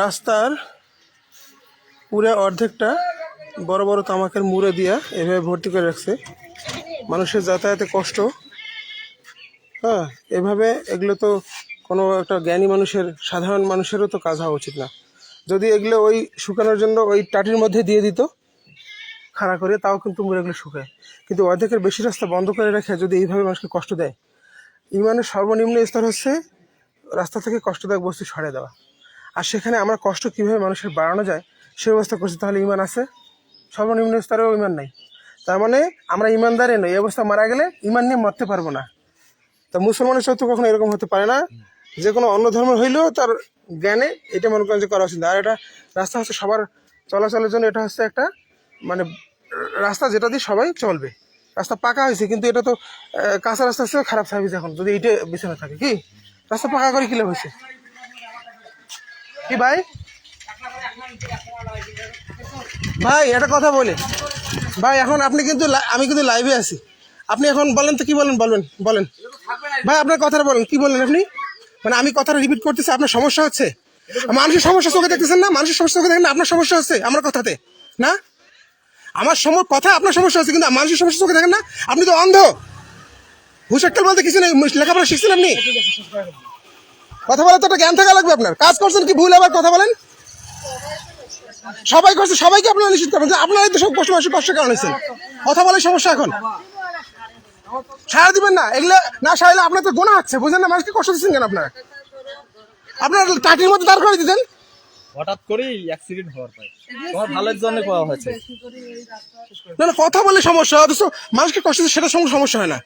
রাস্তার পুরো অর্ধেকটা বড় বড় তামাকের মুড়ে দিয়া এভাবে ভর্তি করে রাখছে। মানুষের যাতায়াতে কষ্ট। হ্যাঁ এভাবে এগুলো তো কোনো একটা জ্ঞানী মানুষের, সাধারণ মানুষেরও তো কাজ হওয়া উচিত না। যদি এগুলো ওই শুকানোর জন্য ওই টাটির মধ্যে দিয়ে দিত, খাড়া করে, তাও কিন্তু মুড়েগুলো শুকায়। কিন্তু অর্ধেকের বেশি রাস্তা বন্ধ করে রেখে যদি এইভাবে মানুষকে কষ্ট দেয়, ইমানের সর্বনিম্ন স্তর হচ্ছে রাস্তা থেকে কষ্টদায়ক বস্তু সরিয়ে দেওয়া। আর সেখানে আমরা কষ্ট কীভাবে মানুষের বাড়ানো যায় সে ব্যবস্থা করছি। তাহলে ইমান আছে? সর্বনিম্ন স্তরেও ইমান নাই। তার মানে আমরা ইমানদারে নই, এই অবস্থা মারা গেলে ইমান নিয়ে মরতে পারব না। তা মুসলমানের সাথে কখনো এরকম হতে পারে না। যে কোনো অন্য ধর্মের হইলেও তার জ্ঞানে এটা মনে করেন যে করা উচিত আর এটা রাস্তা হচ্ছে সবার চলাচলের জন্য এটা হচ্ছে একটা মানে রাস্তা যেটা দিয়ে সবাই চলবে। রাস্তা পাকা হয়েছে, কিন্তু এটা তো কাঁচা রাস্তা হচ্ছে খারাপ সার্ভিস এখন যদি এইটা বিছানা থাকে, কি? রাস্তা পাকা করে কি লাভ হয়েছে? কি ভাই? ভাই, একটা কথা বলি। ভাই, এখন আপনি কিন্তু আমি কিন্তু লাইভে আছি। আপনি এখন বলেন তো কি বলেন, বলবেন, বলেন। ভাই, আপনার কথাটা বলেন, কি বলেন আপনি? মানে আমি কথাটা রিপিট করতেছি, আপনার সমস্যা হচ্ছে? মানুষের সমস্যা চোখে দেখতেছেন না? মানুষের সমস্যা চোখে দেখেন না, আপনার সমস্যা হচ্ছে আমার কথাতে, না? আমার সম কথা আপনার সমস্যা হচ্ছে, কিন্তু মানুষের সমস্যা চোখে দেখেন না? আপনি তো অন্ধ। হুশাক্কাল বলতে কিছু নেই, লেখাপড়া শিখছেন আপনি? কথা বলার তো একটা জ্ঞান থাকা লাগবে আপনার। কাজ করছেন কি ভুল আবার কথা বলেন? সবাই করছে সবাইকে আপনারা নিশ্চিত করবেন যে আপনারাই তো সব কষ্ট মানুষের কষ্ট কারণ হয়েছেন কথা বলে সমস্যা এখন। সারা দিবেন না। এগুলো না সারাইলে আপনার তো গোনা হচ্ছে বুঝলেন না? মানুষকে কষ্ট দিচ্ছেন কেন আপনারা? আপনার টাটির মধ্যে দাঁড় করে দিতেন। হঠাৎ করেই অ্যাক্সিডেন্ট হওয়ার পরে। তোমার ভালোর জন্য করা হয়েছে। না না কথা বলে সমস্যা অথচ মানুষকে কষ্ট দিচ্ছে সেটা সঙ্গে সমস্যা হয় না।